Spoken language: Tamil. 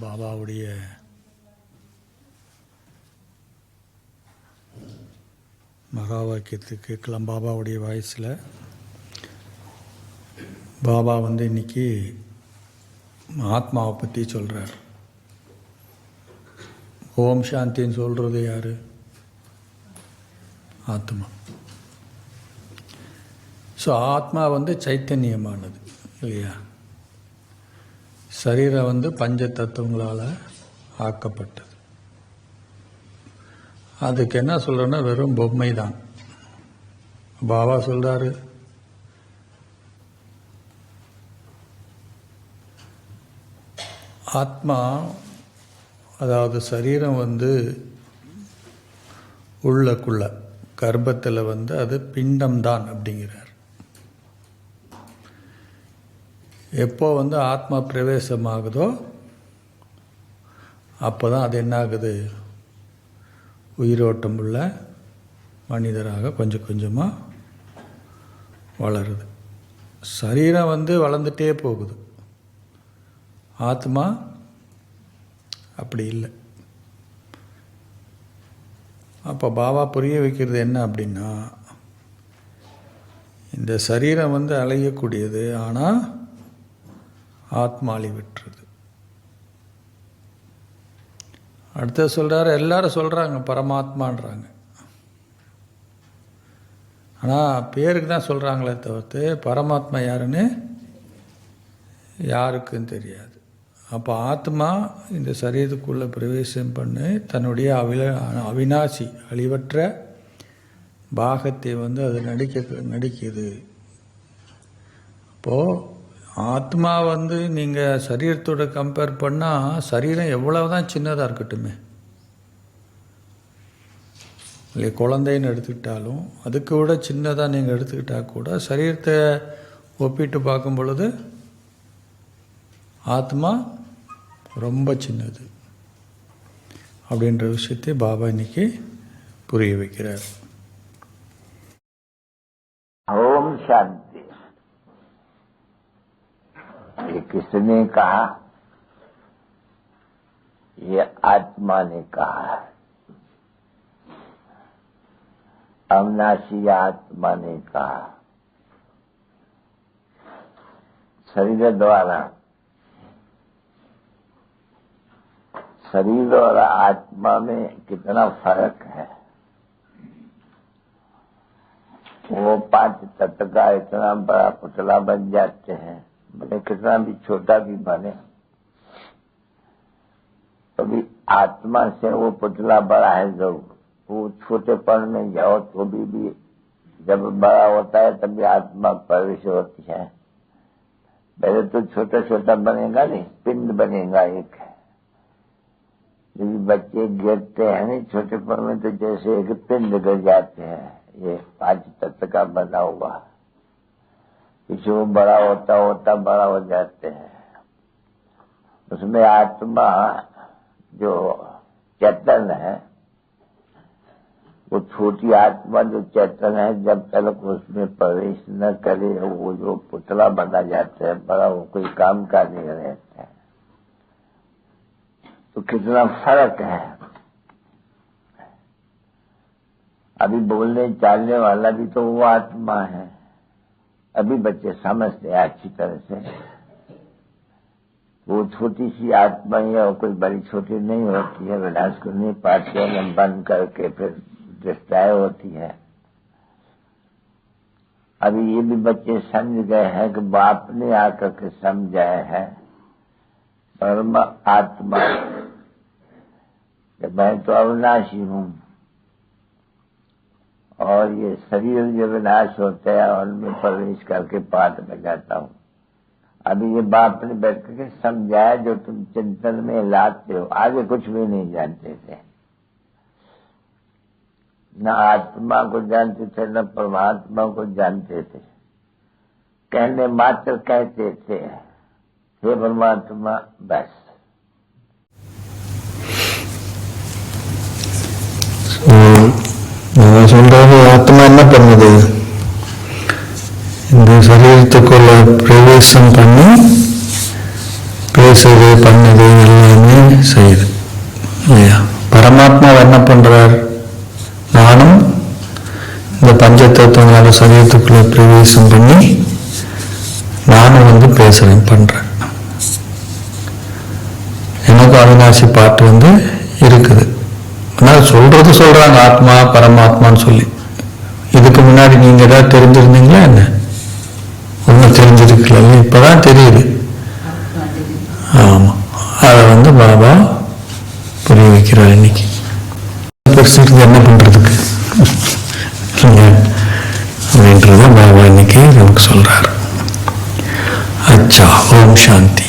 பாபாவுடைய மகா வாக்கியத்துக்கு கிளம் பாபாவுடைய வாய்ஸில் பாபா வந்து இன்னைக்கு ஆத்மாவை பற்றி சொல்கிறார் ஓம் சாந்தின்னு சொல்கிறது யார்? ஆத்மா. ஸோ ஆத்மா வந்து சைத்தன்யமானது இல்லையா? சரீரம் வந்து பஞ்ச தத்துவங்களால் ஆக்கப்பட்டது. அதுக்கு என்ன சொல்கிறேன்னா வெறும் பொம்மை தான் பாபா சொல்கிறாரு ஆத்மா அதாவது சரீரம் வந்து உள்ளக்குள்ள கர்ப்பத்தில் வந்து அது பிண்டம்தான் அப்படிங்கிற எப்போ வந்து ஆத்மா பிரவேசமாகுதோ அப்போ தான் அது என்ன ஆகுது உயிரோட்டம் உள்ள மனிதராக கொஞ்சம் கொஞ்சமாக வளருது. சரீரம் வந்து வளர்ந்துட்டே போகுது. ஆத்மா அப்படி இல்லை. அப்போ பாபா புரிய வைக்கிறது என்ன அப்படின்னா இந்த சரீரம் வந்து அலையக்கூடியது ஆனால் ஆத்மாளி விட்டுருது. அடுத்து சொல்கிறாரு எல்லாரும் சொல்கிறாங்க பரமாத்மான்றாங்க. ஆனால் பேருக்கு தான் சொல்கிறாங்களே தவிர்த்து பரமாத்மா யாருன்னு யாருக்கும் தெரியாது. அப்போ ஆத்மா இந்த சரீரத்துக்குள்ளே பிரவேசம் பண்ணி தன்னுடைய அவில அவினாசி அழிவற்ற பாகத்தை வந்து அது நடிக்க நடிக்குது. அப்போது ஆத்மா வந்து நீங்கள் சரீரத்தோட கம்பேர் பண்ணால் சரீரம் எவ்வளவு தான் சின்னதாக இருக்கட்டுமே. இல்லை குழந்தைன்னு எடுத்துக்கிட்டாலும் அதுக்கு விட சின்னதாக நீங்கள் எடுத்துக்கிட்டால் கூட சரீரத்தை ஒப்பிட்டு பார்க்கும் பொழுது ஆத்மா ரொம்ப சின்னது. அப்படின்ற விஷயத்தை பாபா இன்னைக்கு புரிய வைக்கிறார். ஓம் சாந்தி. किसने कहा? ये आत्मा ने कहा अविनाशी आत्मा ने कहा। शरीर द्वारा, शरीर और आत्मा में कितना फ़र्क है? वो पाँच तत्व का इतना बड़ा पुतला बन जाते हैं। भले कितना भी छोटा भी बने कभी आत्मा से वो पुतला बड़ा है ज़रूर वो छोटेपन में जाओ तो भी, भी जब बड़ा होता है तभी आत्मा प्रवेश होती है। पहले तो छोटा छोटा बनेगा नहीं पिंड बनेगा एक। जब बच्चे गिरते हैं नहीं छोटेपन में तो जैसे एक पिंड गिर जाते हैं ये पाँच तत्व का बना हुआ। पीछे वो बड़ा होता होता बड़ा हो जाते हैं। उसमें आत्मा जो चेतन है, वो छोटी आत्मा जो चेतन है, जब तक उसमें प्रवेश न करे, वो जो पुतला बना जाता है, बड़ा वो कोई काम का नहीं रहता है। तो कितना फ़र्क है। अभी बोलने चालने वाला भी तो वो आत्मा है। अभी बच्चे समझते हैं, अच्छी तरह से। वो छोटी सी आत्मा ही और कोई बड़ी छोटी नहीं होती है विनाश को नहीं पाती है बंद करके फिर दृष्टाएँ होती है। अभी ये भी बच्चे समझ गए हैं कि बाप ने आकर के समझाए है, परम आत्मा। मैं तो अविनाशी हूँ। और ये शरीर जो विनाश होते हैं उनमें प्रवेश करके पाठ में जाता हूँ। अभी ये बाप ने बैठ करके समझाया, जो तुम चिंतन में लाते हो। आगे कुछ भी नहीं जानते थे। न आत्मा को जानते थे, न परमात्मा को जानते थे। कहने मात्र कहते थे, हे परमात्मा, बस। அவன் சொல்கிறது ஆத்மா என்ன பண்ணுது? இந்த சரீரத்துக்குள்ள பிரவேசம் பண்ணி பேசுது பண்ணுது எல்லாமே செய்யுது. இல்லையா? பரமாத்மா என்ன பண்ணுறார் நானும் இந்த பஞ்ச பஞ்சத்தத்துவனால சரீரத்துக்குள்ள பிரவேசம் பண்ணி நானும் வந்து பேசுறேன் பண்ணுறேன் எனக்கும் அவினாசி பாட்டு வந்து ஆனால் சொல்றது சொல்றாங்க ஆத்மா பரமாத்மான்னு சொல்லி. இதுக்கு முன்னாடி நீங்க ஏதாவது தெரிஞ்சிருந்தீங்களா என்ன? ஒன்றும் தெரிஞ்சிருக்கல இப்பதான் தெரியுது. ஆமா. அதை வந்து பாபா புரிய வைக்கிறார் இன்னைக்கு. பெருசுக்கு என்ன பண்றதுக்கு? அப்படின்றத பாபா இன்னைக்கு நமக்கு சொல்றாரு. அச்சா ஓம் சாந்தி.